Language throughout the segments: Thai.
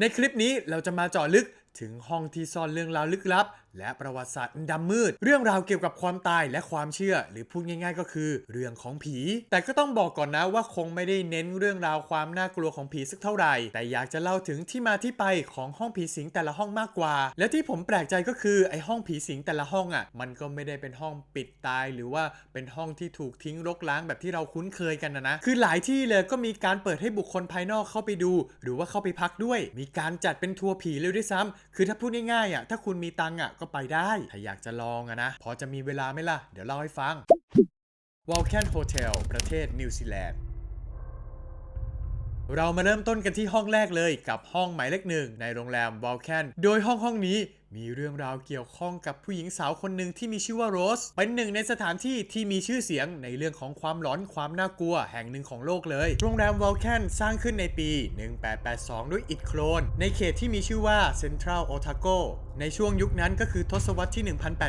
ในคลิปนี้เราจะมาเจาะลึกถึงห้องที่ซ่อนเรื่องราวลึกลับ และประวัติศาสตร์ดำมืด เรื่องราวเกี่ยวกับความตายและความเชื่อ หรือพูดง่ายๆ ก็คือ เรื่องของผี แต่ก็ต้องบอกก่อนนะว่าคงไม่ได้เน้นเรื่องราวความน่ากลัวของผีสักเท่าไหร่ แต่อยากจะเล่าถึงที่มาที่ไปของห้องผีสิงแต่ละห้องมากกว่า และที่ผมแปลกใจก็คือไอห้องผีสิงแต่ละห้องอะ มันก็ไม่ได้เป็นห้องปิดตาย หรือว่าเป็นห้องที่ถูกทิ้งรกร้างแบบที่เราคุ้นเคยกันนะนะคือหลายที่เลยก็มีการเปิดให้บุคคลภายนอกเข้าไปดู หรือว่าเข้าไปพักด้วย มีการจัดเป็นทัวร์ผีเลยด้วยซ้ำคือถ้าพูดง่ายๆอะถ้าคุณมีตังอะก็ไปได้ ถ้าอยากจะลองอะนะ พอจะมีเวลาไหมล่ะ เดี๋ยวเล่าให้ฟัง w a l k a n Hotel ประเทศนิวซีแลนด์เรามาเริ่มต้นกันที่ห้องแรกเลยกับห้องหมายเลขหนึ่งในโรงแรม w a l k e n โดยห้องห้องนี้ มีเรื่องราวเกี่ยวข้องกับผู้หญิงสาวคนหนึ่งที่มีชื่อว่าโรส เป็นหนึ่งในสถานที่ที่มีชื่อเสียงในเรื่องของความหลอนความน่ากลัวแห่งหนึ่งของโลกเลย โรงแรม w a l k e n สร้างขึ้นในปี 1882 ด้วยอิฐโครนในเขตที่มีชื่อว่า Central Otago ในช่วงยุคนั้นก็คือทศวรรษที่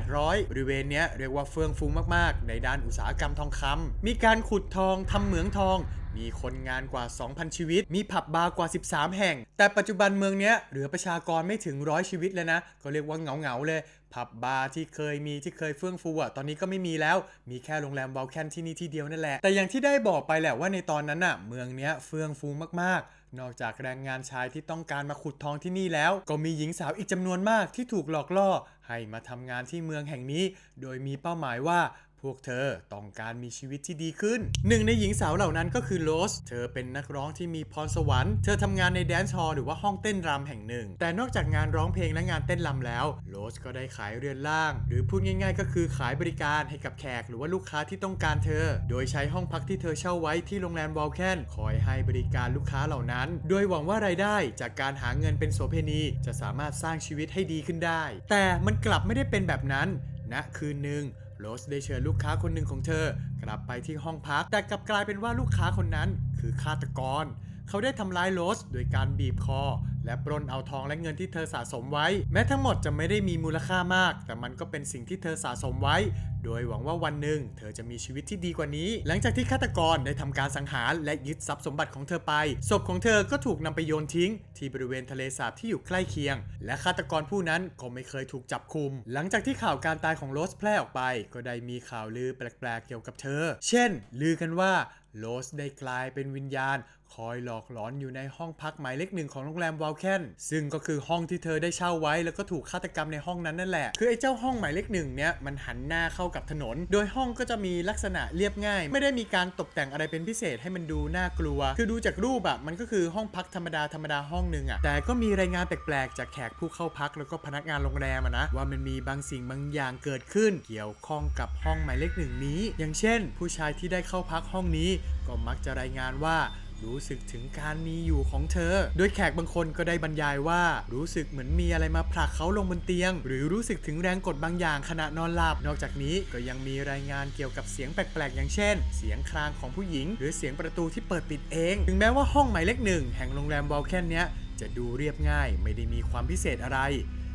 1,800 บริเวณเนี้ยเรียกว่าเฟื่องฟูมากๆ ในด้านอุตสาหกรรมทองคำมีการขุดทองทำเหมืองทอง มีคนงานกว่า 2,000 ชีวิต มีผับบาร์กว่า 13 แห่ง แต่ปัจจุบันเมืองเนี้ยเหลือประชากรไม่ถึงร้อยชีวิตแล้วนะ ก็เรียกว่าเหงาๆเลย ผับบาร์ที่เคยมีที่เคยเฟื่องฟูอะ ตอนนี้ก็ไม่มีแล้ว มีแค่โรงแรมวอลแคนที่นี่ที่เดียวนั่นแหละ แต่อย่างที่ได้บอกไปแหละว่าในตอนนั้นอะ เมืองเนี้ยเฟื่องฟูมากๆนอกจากแรงงานชายที่ต้องการมาขุดทองที่นี่แล้ว ก็มีหญิงสาวอีกจำนวนมากที่ถูกหลอกล่อ ให้มาทำงานที่เมืองแห่งนี้ โดยมีเป้าหมายว่า วกเธอต้องการมีชีวิตที่ดีขึ้น หนึ่งในหญิงสาวเหล่านั้นก็คือโรส เธอเป็นนักร้องที่มีพรสวรรค์ เธอทำงานในแดนซ์ฮอลล์หรือว่าห้องเต้นรำแห่งหนึ่ง แต่นอกจากงานร้องเพลงและงานเต้นรำแล้ว โรสก็ได้ขายเรือนร่าง หรือพูดง่ายๆ ก็คือขายบริการให้กับแขกหรือว่าลูกค้าที่ต้องการเธอ โดยใช้ห้องพักที่เธอเช่าไว้ที่โรงแรมวอลแคนคอยให้บริการลูกค้าเหล่านั้น โดยหวังว่ารายได้จากการหาเงินเป็นโสเพณีจะสามารถสร้างชีวิตให้ดีขึ้นได้ แต่มันกลับไม่ได้เป็นแบบนั้นณคืนหนึ่ง โรสได้เชิญลูกค้าคนหนึ่งของเธอ กลับไปที่ห้องพัก แต่กลับกลายเป็นว่าลูกค้าคนนั้นคือฆาตกร เขาได้ทำร้ายโรสโดยการบีบคอ และปล้นเอาทองและเงินที่เธอสะสมไว้ แม้ทั้งหมดจะไม่ได้มีมูลค่ามาก แต่มันก็เป็นสิ่งที่เธอสะสมไว้ โดยหวังว่าวันหนึ่ง เธอจะมีชีวิตที่ดีกว่านี้ หลังจากที่ฆาตกรได้ทำการสังหารและยึดทรัพย์สมบัติของเธอไปศพของเธอก็ถูกนำไปโยนทิ้ง ที่บริเวณทะเลสาบที่อยู่ใกล้เคียง และฆาตกรผู้นั้นก็ไม่เคยถูกจับคุม หลังจากที่ข่าวการตายของโรสแพร่ออกไป ก็ได้มีข่าวลือแปลกๆเกี่ยวกับเธอ เช่น ลือกันว่าโรสได้กลายเป็นวิญญาณ คอยหลอกหลอนอยู่ในห้องพักหมายเลขหนึ่งของโรงแรมวอลแคนซึ่งก็คือห้องที่เธอได้เช่าไว้ แล้วก็ถูกฆาตกรรมในห้องนั้นนั่นแหละ คือไอ้เจ้าห้องหมายเลขหนึ่งเนี้ยมันหันหน้าเข้ากับถนน โดยห้องก็จะมีลักษณะเรียบง่าย ไม่ได้มีการตกแต่งอะไรเป็นพิเศษให้มันดูน่ากลัว คือดูจากรูปอะมันก็คือห้องพักธรรมดาธรรมดาห้องหนึ่งอะแต่ก็มีรายงานแปลกๆ จากแขกผู้เข้าพักแล้วก็พนักงานโรงแรมอะนะว่ามันมีบางสิ่งบางอย่างเกิดขึ้น เกี่ยวข้องกับห้องหมายเลขหนึ่งนี้ อย่างเช่น ผู้ชายที่ได้เข้าพักห้องนี้ก็มักจะรายงานว่า รู้สึกถึงการมีอยู่ของเธอ โดยแขกบางคนก็ได้บรรยายว่า รู้สึกเหมือนมีอะไรมาผลักเขาลงบนเตียง หรือรู้สึกถึงแรงกดบางอย่างขณะนอนหลับ นอกจากนี้ก็ยังมีรายงานเกี่ยวกับเสียงแปลกๆ อย่างเช่น เสียงครางของผู้หญิง หรือเสียงประตูที่เปิดปิดเอง ถึงแม้ว่าห้องหมายเลขหนึ่งแห่งโรงแรมวอลแคนเนี้ยจะดูเรียบง่ายไม่ได้มีความพิเศษอะไร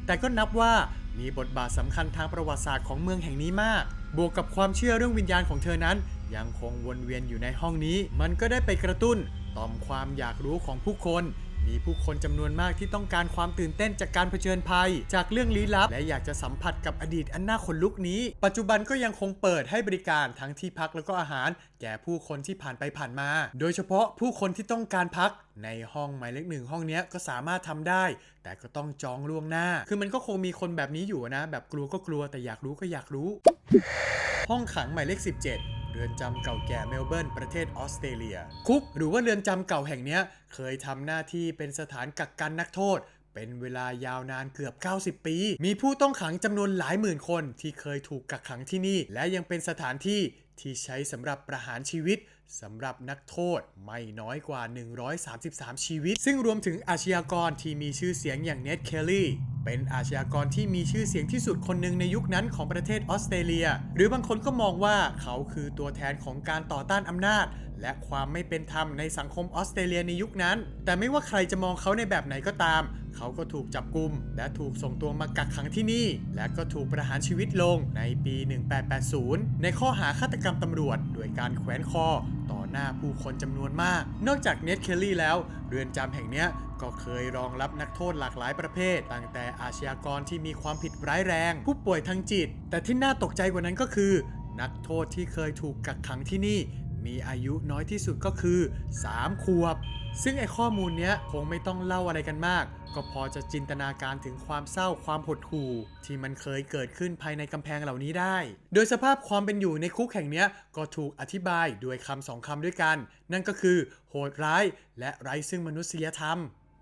แต่ก็นับว่ามีบทบาทสำคัญทางประวัติศาสตร์ของเมืองแห่งนี้มาก บวกกับความเชื่อเรื่องวิญญาณของเธอนั้น ยังคงวนเวียนอยู่ในห้องนี้ มันก็ได้ไปกระตุ้น ต่อมความอยากรู้ของผู้คน มีผู้คนจำนวนมากที่ต้องการความตื่นเต้นจากการเผชิญภัย จากเรื่องลี้ลับ และอยากจะสัมผัสกับอดีตอันน่าขนลุกนี้ ปัจจุบันก็ยังคงเปิดให้บริการทั้งที่พักแล้วก็อาหาร แก่ผู้คนที่ผ่านไปผ่านมา โดยเฉพาะผู้คนที่ต้องการพักในห้องหมายเลขหนึ่งห้องนี้ก็สามารถทำได้ แต่ก็ต้องจองล่วงหน้า คือมันก็คงมีคนแบบนี้อยู่นะ แบบกลัวก็กลัวแต่อยากรู้ก็อยากรู้ ห้องขังหมายเลข 17เรือนจำเก่าแก่เมลเบิร์นประเทศออสเตรเลีย คุกหรือว่าเรือนจำเก่าแห่งนี้เคยทำหน้าที่เป็นสถานกักกันนักโทษ เป็นเวลายาวนานเกือบ 90 ปี มีผู้ต้องขังจำนวนหลายหมื่นคนที่เคยถูกกักขังที่นี่ และยังเป็นสถานที่ ที่ใช้สำหรับประหารชีวิตสำหรับนักโทษไม่น้อยกว่า 133 ชีวิต ซึ่งรวมถึงอาชญากรที่มีชื่อเสียงอย่างเน็ตเคลลี่เป็นอาชญากรที่มีชื่อเสียงที่สุดคนหนึ่งในยุคนั้นของประเทศออสเตรเลีย หรือบางคนก็มองว่าเขาคือตัวแทนของการต่อต้านอำนาจ และความไม่เป็นธรรมในสังคมออสเตรเลียในยุคนั้น แต่ไม่ว่าใครจะมองเขาในแบบไหนก็ตาม เขาก็ถูกจับกุม และถูกส่งตัวมากักขังที่นี่ และก็ถูกประหารชีวิตลงในปี 1880 ในข้อหาฆาตกรรมตำรวจ โดยการแขวนคอ ต่อหน้าผู้คนจำนวนมาก นอกจากเนทเคลลี่แล้ว เรือนจำแห่งเนี้ยก็เคยรองรับนักโทษหลากหลายประเภท ตั้งแต่อาชญากรที่มีความผิดร้ายแรง ผู้ป่วยทางจิต แต่ที่น่าตกใจกว่านั้นก็คือ นักโทษที่เคยถูกกักขังที่นี่ มีอายุน้อยที่สุดก็คือ 3 ขวบ ซึ่งไอข้อมูลเนี้ยคงไม่ต้องเล่าอะไรกันมาก ก็พอจะจินตนาการถึงความเศร้าความหดหู่ ที่มันเคยเกิดขึ้นภายในกำแพงเหล่านี้ได้ โดยสภาพความเป็นอยู่ในคุกแห่งเนี้ยก็ถูกอธิบายด้วยคำสองคำด้วยกัน นั่นก็คือ โหดร้ายและไร้ซึ่งมนุษยธรรม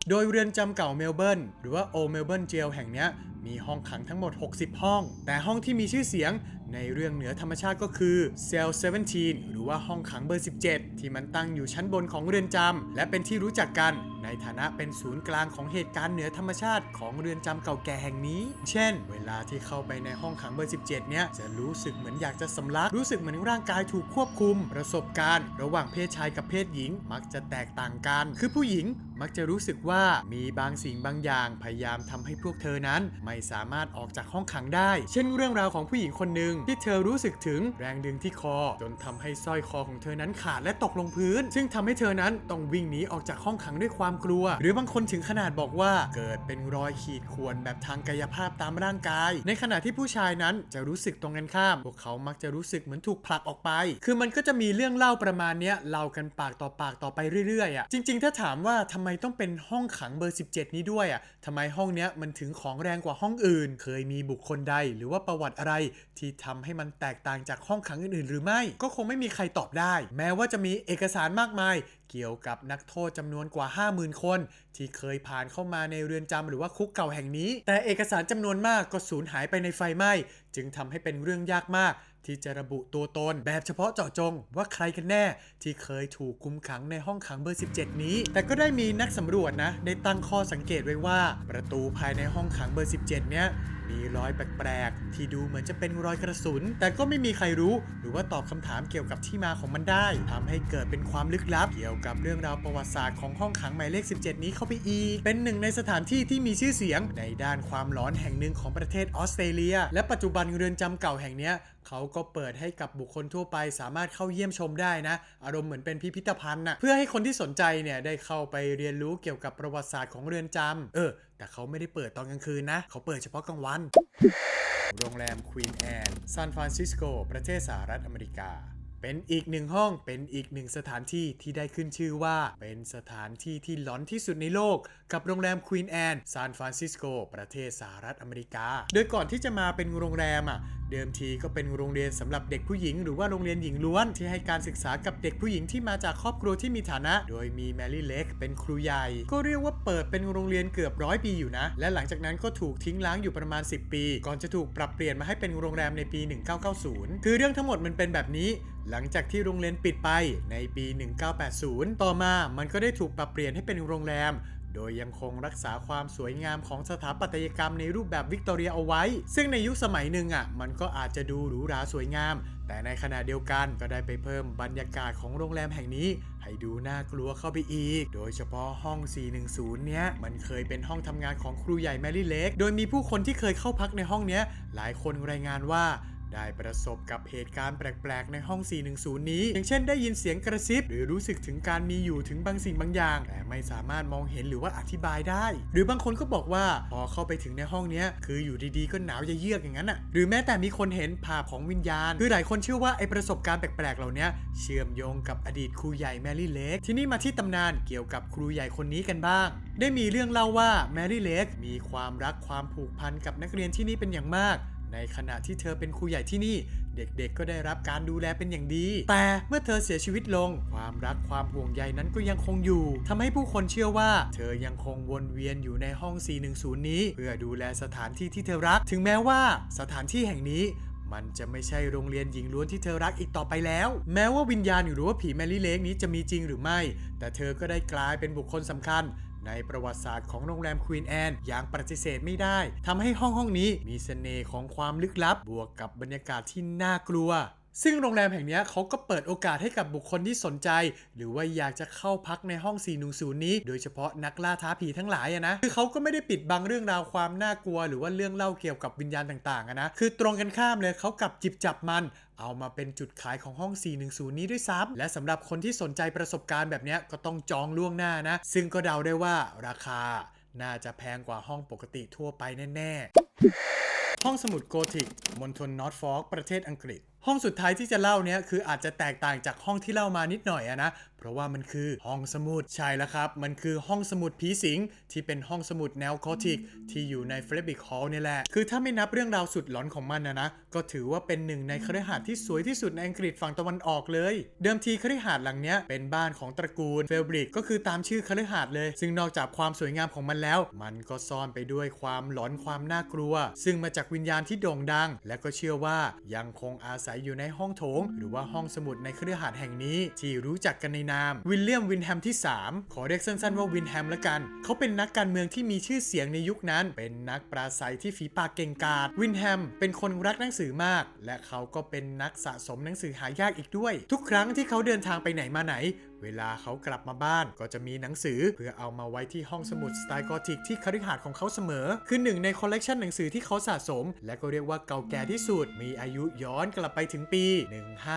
โดยเรือนจำเก่าเมลเบิร์นหรือว่าโอเมลเบิร์นเจลแห่งเนี้ยมีห้องขังทั้งหมด 60 ห้อง แต่ห้องที่มีชื่อเสียง ในเรื่องเหนือธรรมชาติก็คือเซล17 หรือว่าห้องขังเบอร์ 17 ที่มันตั้งอยู่ชั้นบนของเรือนจำและเป็นที่รู้จักกันในฐานะเป็นศูนย์กลางของเหตุการณ์เหนือธรรมชาติของเรือนจำเก่าแก่แห่งนี้ เช่น เวลาที่เข้าไปในห้องขังเบอร์ 17 เนี่ย จะรู้สึกเหมือนอยากจะสำลัก รู้สึกเหมือนร่างกายถูกควบคุม ประสบการณ์ ระหว่างเพศชายกับเพศหญิง มักจะแตกต่างกัน คือผู้หญิงมักจะรู้สึกว่ามีบางสิ่งบางอย่างพยายามทำให้พวกเธอนั้น ไม่สามารถออกจากห้องขังได้ เช่นเรื่องราวของผู้หญิงคนหนึ่งที่เธอรู้สึกถึงแรงดึงที่คอ จนทำให้สร้อยคอของเธอนั้นขาดและตกลงพื้น ซึ่งทำให้เธอนั้นต้องวิ่งหนีออกจากห้องขังด้วยความกลัว หรือบางคนถึงขนาดบอกว่าเกิดเป็นรอยขีดข่วนแบบทางกายภาพตามร่างกาย ในขณะที่ผู้ชายนั้นจะรู้สึกตรงกันข้าม พวกเขามักจะรู้สึกเหมือนถูกผลักออกไป คือมันก็จะมีเรื่องเล่าประมาณเนี้ยเล่ากันปากต่อปากต่อไปเรื่อยๆอะจริง ๆ ถ้าถามว่าทำไมต้องเป็นห้องขังเบอร์ 17 นี้ด้วยอะทำไมห้องเนี้ยมันถึงของแรงกว่าห้องอื่น เคยมีบุคคลใด หรือว่าประวัติอะไร ที่ทำให้มันแตกต่างจากห้องขังอื่นๆ หรือไม่ ก็คงไม่มีใครตอบได้ แม้ว่าจะมีเอกสารมากมาย เกี่ยวกับนักโทษจำนวนกว่า 50,000 คน ที่เคยผ่านเข้ามาในเรือนจำหรือว่าคุกเก่าแห่งนี้ แต่เอกสารจำนวนมากก็สูญหายไปในไฟไหม้ จึงทำให้เป็นเรื่องยากมาก ที่จะระบุตัวตนแบบเฉพาะเจาะจงว่าใครกันแน่ ที่เคยถูกคุมขังในห้องขังเบอร์ 17 นี้ แต่ก็ได้มีนักสำรวจนะได้ตั้งข้อสังเกตไว้ว่า ประตูภายในห้องขังเบอร์ 17 เนี้ย มีรอยแปลกๆ ที่ดูเหมือนจะเป็นรอยกระสุน แต่ก็ไม่มีใครรู้ หรือว่าตอบคำถามเกี่ยวกับที่มาของมันได้ทำให้เกิดเป็นความลึกลับ เกี่ยวกับเรื่องราวประวัติศาสตร์ของห้องขังหมายเลข 17 นี้เข้าไปอีก เป็นหนึ่งในสถานที่ที่มีชื่อเสียง ในด้านความร้อนแห่งหนึ่งของประเทศออสเตรเลีย และปัจจุบันเรือนจำเก่าแห่งนี้เขาก็เปิดให้กับบุคคลทั่วไปสามารถเข้าเยี่ยมชมได้นะ อารมณ์เหมือนเป็นพิพิธภัณฑ์นะเพื่อให้คนที่สนใจเนี่ยได้เข้าไปเรียนรู้เกี่ยวกับประวัติศาสตร์ของเรือนจำเออ แต่เขาไม่ได้เปิดตอนกลางคืนนะ เขาเปิดเฉพาะกลางวัน โรงแรมควีนแอนซานฟรานซิสโกประเทศสหรัฐอเมริกา เป็นอีกหนึ่งห้องเป็นอีกหนึ่งสถานที่ที่ได้ขึ้นชื่อว่า เป็นสถานที่ที่หลอนที่สุดในโลก กับโรงแรมควีนแอนซานฟรานซิสโกประเทศสหรัฐอเมริกา โดยก่อนที่จะมาเป็นโรงแรมอะเดิมทีก็เป็นโรงเรียนสำหรับเด็กผู้หญิง หรือว่าโรงเรียนหญิงล้วนที่ให้การศึกษากับเด็กผู้หญิงที่มาจากครอบครัวที่มีฐานะ โดยมีแมรี่เล็กเป็นครูใหญ่ ก็เรียกว่าเปิดเป็นโรงเรียนเกือบร้อยปีอยู่นะ และหลังจากนั้นก็ถูกทิ้งล้างอยู่ประมาณ 10 ปี ก่อนจะถูกปรับเปลี่ยนมาให้เป็นโรงแรมในปี 1990 คือเรื่องทั้งหมดมันเป็นแบบนี้ หลังจากที่โรงเรียนปิดไปในปี 1980 ต่อมามันก็ได้ถูกปรับเปลี่ยนให้เป็นโรงแรมโดยยังคงรักษาความสวยงามของสถาปัตยกรรมในรูปแบบวิกตอเรียเอาไว้ ซึ่งในยุคสมัยหนึ่งอะ มันก็อาจจะดูหรูหราสวยงาม แต่ในขณะเดียวกันก็ได้ไปเพิ่มบรรยากาศของโรงแรมแห่งนี้ ให้ดูน่ากลัวเข้าไปอีก โดยเฉพาะห้อง 410 เนี้ย มันเคยเป็นห้องทำงานของครูใหญ่แมรี่เล็ก โดยมีผู้คนที่เคยเข้าพักในห้องเนี้ย หลายคนรายงานว่า ได้ประสบกับเหตุการณ์แปลกๆ ในห้อง 410 นี้ อย่างเช่นได้ยินเสียงกระซิบ หรือรู้สึกถึงการมีอยู่ถึงบางสิ่งบางอย่าง แต่ไม่สามารถมองเห็นหรือว่าอธิบายได้ หรือบางคนก็บอกว่าพอเข้าไปถึงในห้องนี้คืออยู่ดีๆ ก็หนาวเยือกอย่างนั้นอะหรือแม้แต่มีคนเห็นภาพของวิญญาณ คือหลายคนเชื่อว่าไอประสบการณ์แปลกๆ เหล่านี้เชื่อมโยงกับอดีตครูใหญ่แมรี่เล็กที่นี่มาที่ตำนานเกี่ยวกับครูใหญ่คนนี้กันบ้าง ได้มีเรื่องเล่าว่าแมรี่เล็กมีความรักความผูกพันกับนักเรียนที่นี่เป็นอย่างมาก ในขณะที่เธอเป็นครูใหญ่ที่นี่ เด็กๆ ก็ได้รับการดูแลเป็นอย่างดี แต่เมื่อเธอเสียชีวิตลง ความรักความห่วงใยนั้นก็ยังคงอยู่ทำให้ผู้คนเชื่อว่า เธอยังคงวนเวียนอยู่ในห้อง 410 นี้ เพื่อดูแลสถานที่ที่เธอรัก ถึงแม้ว่าสถานที่แห่งนี้มันจะไม่ใช่โรงเรียนหญิงล้วนที่เธอรักอีกต่อไปแล้ว แม้ว่าวิญญาณหรือว่าผีแมรี่เล็กนี้จะมีจริงหรือไม่ แต่เธอก็ได้กลายเป็นบุคคลสำคัญ ในประวัติศาสตร์ของโรงแรมควีนแอนอย่างปฏิเสธไม่ได้ทำให้ห้องห้องนี้มีเสน่ห์ของความลึกลับ บวกกับบรรยากาศที่น่ากลัว ซึ่งโรงแรมแห่งนี้เขาก็เปิดโอกาสให้กับบุคคลที่สนใจ หรือว่าอยากจะเข้าพักในห้อง 410 นี้ โดยเฉพาะนักล่าท้าผีทั้งหลายนะ คือเขาก็ไม่ได้ปิดบังเรื่องราวความน่ากลัว หรือว่าเรื่องเล่าเกี่ยวกับวิญญาณต่างๆนะ คือตรงกันข้ามเลยเขากลับจิบจับมัน เอามาเป็นจุดขายของห้อง 410 นี้ด้วยซ้ำและสำหรับคนที่สนใจประสบการณ์แบบนี้ก็ต้องจองล่วงหน้านะ ซึ่งก็เดาได้ว่าราคา น่าจะแพงกว่าห้องปกติทั่วไปแน่ๆ ห้องสมุดโกธิกมณฑลนอร์ทฟอร์กประเทศอังกฤษ ห้องสุดท้ายที่จะเล่าเนี้ยคืออาจจะแตกต่างจากห้องที่เล่ามานิดหน่อยอะนะ เพราะว่ามันคือห้องสมุดใช่แล้วครับ มันคือห้องสมุดผีสิง ที่เป็นห้องสมุดแนวโกธิก ที่อยู่ในเฟรบิกฮอลล์นี่แหละ คือถ้าไม่นับเรื่องราวสุดหลอนของมันนะนะ ก็ถือว่าเป็นหนึ่งในคฤหาสน์ที่สวยที่สุดในอังกฤษฝั่งตะวันออกเลย เดิมทีคฤหาสน์หลังเนี้ยเป็นบ้านของตระกูลเฟลบริกก็คือตามชื่อคฤหาสน์เลย ซึ่งนอกจากความสวยงามของมันแล้ว มันก็ซ่อนไปด้วยความหลอนความน่ากลัว ซึ่งมาจากวิญญาณที่โด่งดัง และก็เชื่อว่ายังคงอาศัยอยู่ในห้องโถง หรือว่าห้องสมุดในคฤหาสน์แห่งนี้ ที่รู้จักกันในนาม วิลเลียมวินแฮมที่ 3 ขอเรียกสั้นๆว่าวินแฮมละกัน เขาเป็นนักการเมืองที่มีชื่อเสียงในยุคนั้น เป็นนักปราศัยที่ฝีปากเก่งกาจวินแฮมเป็นคนรักหนังสือมาก และเขาก็เป็นนักสะสมหนังสือหายากอีกด้วย ทุกครั้งที่เขาเดินทางไปไหนมาไหน เวลาเขากลับมาบ้านก็จะมีหนังสือเพื่อเอามาไว้ที่ห้องสมุดสไตล์กอธิกที่คฤหาสน์ของเขาเสมอ คือหนึ่งในคอลเลกชันหนังสือที่เขาสะสม และก็เรียกว่าเก่าแก่ที่สุด มีอายุย้อนกลับไปถึงปี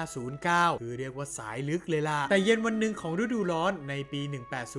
1509 คือเรียกว่าสายลึกเลยล่ะ แต่เย็นวันหนึ่งของฤดูร้อนในปี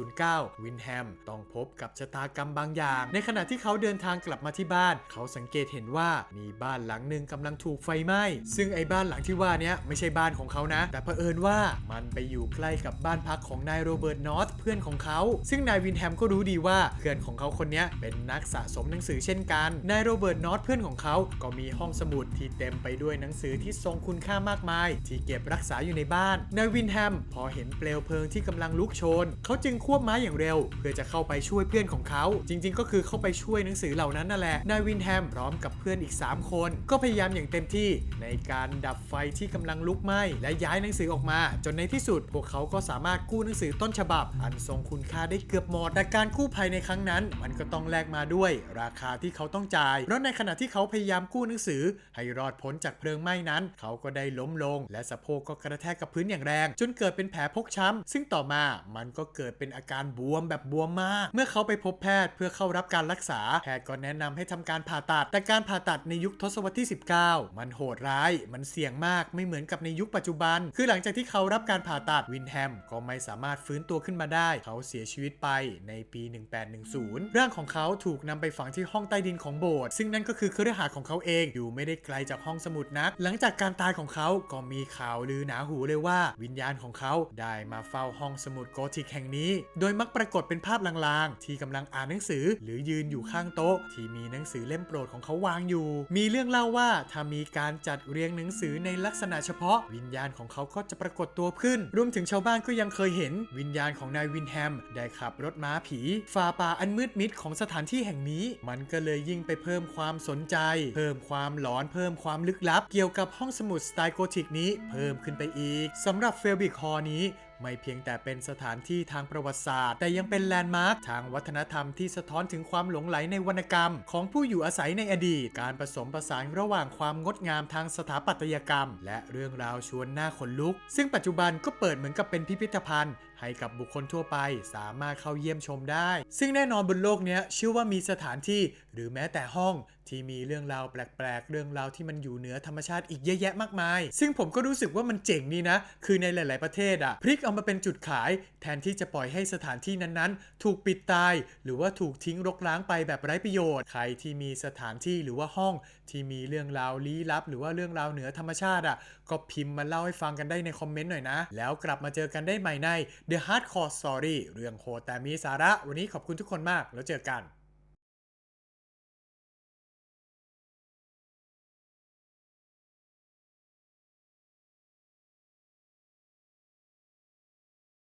1809 วินแฮมต้องพบกับชะตากรรมบางอย่าง ในขณะที่เขาเดินทางกลับมาที่บ้าน เขาสังเกตเห็นว่ามีบ้านหลังหนึ่งกำลังถูกไฟไหม้ ซึ่งไอ้บ้านหลังที่ว่านี้ไม่ใช่บ้านของเขานะ แต่เผอิญว่ามันไปอยู่ใกล้กับบ้านานพักของนายโรเบิร์ตนอร์ธเพื่อนของเขา ซึ่งนายวินแฮมก็รู้ดีว่าเพื่อนของเขาคนนี้เป็นนักสะสมหนังสือเช่นกัน นายโรเบิร์ตนอร์ธเพื่อนของเขา ก็มีห้องสมุดที่เต็มไปด้วยหนังสือที่ทรงคุณค่ามากมาย ที่เก็บรักษาอยู่ในบ้าน นายวินแฮมพอเห็นเปลวเพลิงที่กำลังลุกโชน เขาจึงควบม้าอย่างเร็ว เพื่อจะเข้าไปช่วยเพื่อนของเขา จริง ๆ ก็คือเข้าไปช่วยหนังสือเหล่านั้นนั่นแหละ นายวินแฮมพร้อมกับเพื่อนอีก 3 คน ก็พยายามอย่างเต็มที่ในการดับไฟที่กำลังลุกไหม้และย้ายหนังสือออกมา จนในที่สุดพวกเขาก็สามารถกู้หนังสือต้นฉบับ อันทรงคุณค่าได้เกือบหมดแต่การกู้ภัยในครั้งนั้น มันก็ต้องแลกมาด้วย ราคาที่เขาต้องจ่ายเพราะในขณะที่เขาพยายามกู้หนังสือ ให้รอดพ้นจากเพลิงไหม้นั้น เขาก็ได้ล้มลง และสะโพกก็กระแทกกับพื้นอย่างแรง จนเกิดเป็นแผลพกช้ำซึ่งต่อมามันก็เกิดเป็นอาการบวมแบบบวมมาก เมื่อเขาไปพบแพทย์เพื่อเข้ารับการรักษาแพทย์ก็แนะนำให้ทำการผ่าตัด แต่การผ่าตัดในยุคทศวรรษที่ 19 มันโหดร้าย มันเสี่ยงมากไม่เหมือนกับในยุคปัจจุบัน คือหลังจากที่เขารับการผ่าตัดวินแฮมก็ไม่สามารถฟื้นตัวขึ้นมาได้ เขาเสียชีวิตไปในปี 1810 ร่างของเขาถูกนำไปฝังที่ห้องใต้ดินของโบสถ์ซึ่งนั่นก็คือเครือหาสน์ของเขาเองอยู่ไม่ได้ไกลจากห้องสมุดนัก หลังจากการตายของเขาก็มีข่าวลือหนาหูเลยว่า วิญญาณของเขาได้มาเฝ้าห้องสมุดโกธิกแห่งนี้ โดยมักปรากฏเป็นภาพลางๆ ที่กำลังอ่านหนังสือ หรือยืนอยู่ข้างโต๊ะ ที่มีหนังสือเล่มโปรดของเขาวางอยู่ มีเรื่องเล่าว่าถ้ามีการจัดเรียงหนังสือในลักษณะเฉพาะ วิญญาณของเขาก็จะปรากฏตัวขึ้น รวมถึงชาวบ้านก็ยังังเคยเห็นวิญญาณของนายวินแฮม ได้ขับรถม้าผีฝ่าป่าอันมืดมิดของสถานที่แห่งนี้ มันก็เลยยิ่งไปเพิ่มความสนใจ เพิ่มความหลอนเพิ่มความลึกลับ เกี่ยวกับห้องสมุดสไตล์โกธิกนี้เพิ่มขึ้นไปอีกสำหรับเฟลบิกฮอนี้ ไม่เพียงแต่เป็นสถานที่ทางประวัติศาสตร์ แต่ยังเป็นแลนด์มาร์คทางวัฒนธรรมที่สะท้อนถึงความหลงไหลในวรรณกรรม ของผู้อยู่อาศัยในอดีต การผสมผสานระหว่างความงดงามทางสถาปัตยกรรม และเรื่องราวชวนหน้าขนลุก ซึ่งปัจจุบันก็เปิดเหมือนกับเป็นพิพิธภัณฑ์ให้กับบุคคลทั่วไปสามารถเข้าเยี่ยมชมได้ ซึ่งแน่นอนบนโลกนี้เชื่อว่ามีสถานที่หรือแม้แต่ห้อง ที่มีเรื่องราวแปลกๆ เรื่องราวที่มันอยู่เหนือธรรมชาติอีกเยอะแยะมากมาย ซึ่งผมก็รู้สึกว่ามันเจ๋งนี่นะ คือในหลาย ๆประเทศอะพลิกเอามาเป็นจุดขาย แทนที่จะปล่อยให้สถานที่นั้นๆ ถูกปิดตาย หรือว่าถูกทิ้งรกร้างไปแบบไร้ประโยชน์ ใครที่มีสถานที่หรือว่าห้องที่มีเรื่องราวลี้ลับ หรือว่าเรื่องราวเหนือธรรมชาติอะก็พิมพ์มาเล่าให้ฟังกันได้ในคอมเมนต์หน่อยนะ แล้วกลับมาเจอกันได้ใหม่ใน The Hardcore Story เรื่องโหดแต่มีสาระ วันนี้ขอบคุณทุกคนมาก แล้วเจอกัน